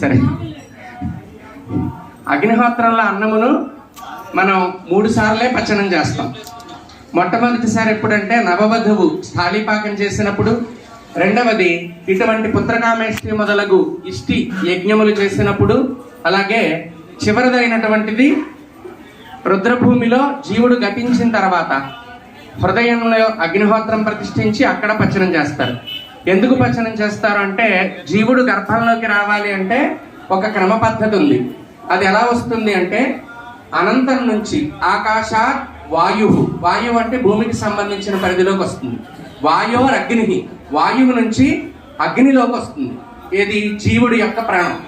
సరే. అగ్నిహోత్రంలో అన్నమును మనం మూడు సార్లే పచనం చేస్తాం. మొట్టమొదటిసారి ఎప్పుడంటే నవవధువు స్థాళీపాకం చేసినప్పుడు రెండవది ఇటువంటి పుత్రకామేష్టి మొదలగు ఇష్టి యజ్ఞములు చేసినప్పుడు అలాగే చివరిదైనటువంటిది రుద్రభూమిలో జీవుడు గతించిన తర్వాత హృదయంలో అగ్నిహోత్రం ప్రతిష్ఠించి అక్కడ పచనం చేస్తారు. ఎందుకు పచనం చేస్తారు అంటే జీవుడు గర్భంలోకి రావాలి అంటే ఒక క్రమ పద్ధతి ఉంది. అది ఎలా వస్తుంది అంటే అనంతం నుంచి ఆకాశ వాయు వాయువు అంటే భూమికి సంబంధించిన పరిధిలోకి వస్తుంది. వాయోర్ అగ్ని వాయువు నుంచి అగ్నిలోకి వస్తుంది. ఇది జీవుడి యొక్క ప్రాణం.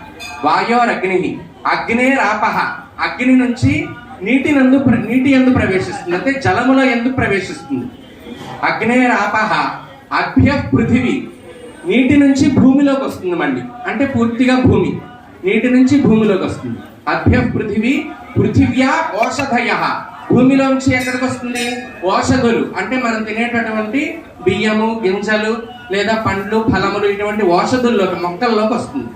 వాయోర్ అగ్ని అగ్నే రాపహ. అగ్ని నుంచి నీటి నందు నీటి ఎందు ప్రవేశిస్తుంది. అంటే జలములో ఎందుకు ప్రవేశిస్తుంది. అగ్నే రాపహ. అభ్య పృథివీ. నీటి నుంచి భూమిలోకి వస్తుంది మళ్ళీ. అంటే పూర్తిగా భూమి. నీటి నుంచి భూమిలోకి వస్తుంది. అభ్య పృథివీ పృథివ్యా ఓషధయ. భూమిలోంచి ఎక్కడికి వస్తుంది? ఓషధులు. అంటే మనం తినేటటువంటి బియ్యము గింజలు లేదా పండ్లు ఫలములు ఇటువంటి ఓషధుల్లోకి మొక్కల్లోకి వస్తుంది.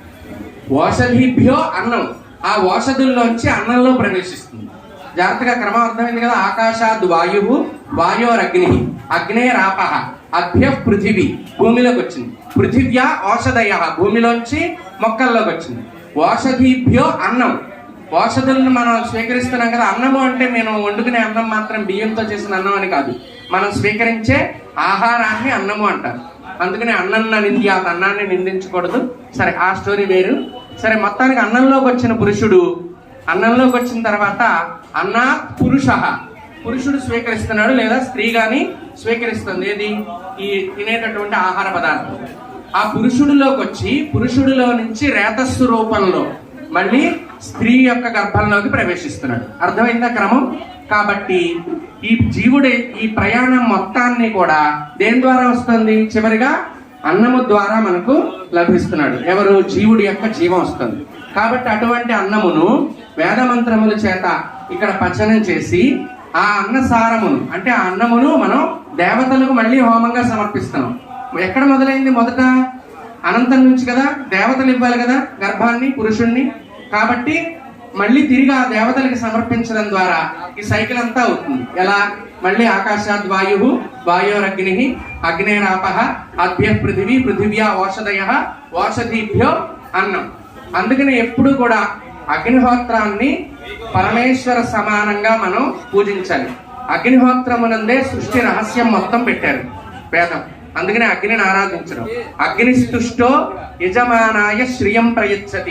ఓషధిభ్యో అన్నం. ఆ ఓషధుల్లోంచి అన్నంలో ప్రవేశిస్తుంది. జాగ్రత్తగా క్రమం అర్థమైంది కదా. ఆకాశాద్ వాయువు వాయోరగ్ని అగ్నే రాపహ అభ్య పృథివీ భూమిలోకి వచ్చింది పృథివ్యా ఓషధయ భూమిలోంచి మొక్కల్లోకి వచ్చింది ఔషధీభ్యో అన్నం ఓషధులను మనం స్వీకరిస్తున్నాం కదా. అన్నము అంటే నేను వండుకునే అన్నం మాత్రం బియ్యంతో చేసిన అన్నం అని కాదు. మనం స్వీకరించే ఆహారాన్ని అన్నము అంటారు. అందుకని అన్నన్న ఆ అన్నాన్ని నిందించకూడదు. సరే ఆ స్టోరీ వేరు. సరే మొత్తానికి అన్నంలోకి వచ్చిన పురుషుడు అన్నంలోకి వచ్చిన తర్వాత అన్న పురుష. పురుషుడు స్వీకరిస్తున్నాడు లేదా స్త్రీ గాని స్వీకరిస్తుంది. ఏది? ఈ తినేటటువంటి ఆహార పదార్థం. ఆ పురుషుడిలోకి వచ్చి పురుషుడిలో నుంచి రేతస్సు రూపంలో మళ్ళీ స్త్రీ యొక్క గర్భంలోకి ప్రవేశిస్తున్నాడు. అర్థమైందా క్రమం? కాబట్టి ఈ జీవుడి ఈ ప్రయాణం మొత్తాన్ని కూడా దేని ద్వారా వస్తుంది? చివరిగా అన్నము ద్వారా మనకు లభిస్తున్నాడు. ఎవరు? జీవుడి యొక్క జీవం వస్తుంది. కాబట్టి అటువంటి అన్నమును వేద మంత్రముల చేత ఇక్కడ పచనం చేసి ఆ అన్న సారమును అంటే ఆ అన్నమును మనం దేవతలకు మళ్ళీ హోమంగా సమర్పిస్తున్నాం. ఎక్కడ మొదలైంది మొదట? అనంతం నుంచి కదా? దేవతలు ఇవ్వాలి కదా గర్భాన్ని పురుషుణ్ణి. కాబట్టి మళ్ళీ తిరిగి ఆ దేవతలకి సమర్పించడం ద్వారా ఈ సైకిల్ అంతా అవుతుంది. ఎలా? మళ్ళీ ఆకాశాద్ వాయు వాయోరగ్ని అగ్నేరాపహ అభ్య పృథివీ పృథివ్యా ఓషధయ ఓషధీభ్యో అన్నం. అందుకని ఎప్పుడు కూడా అగ్నిహోత్రాన్ని పరమేశ్వర సమానంగా మనం పూజించాలి. అగ్నిహోత్రమునందే సృష్టి రహస్యం మొత్తం పెట్టారు వేదం. అందుకనే అగ్నిని ఆరాధించడం. అగ్నిస్తుష్టో యజమానాయ శ్రియం ప్రయచ్చతి.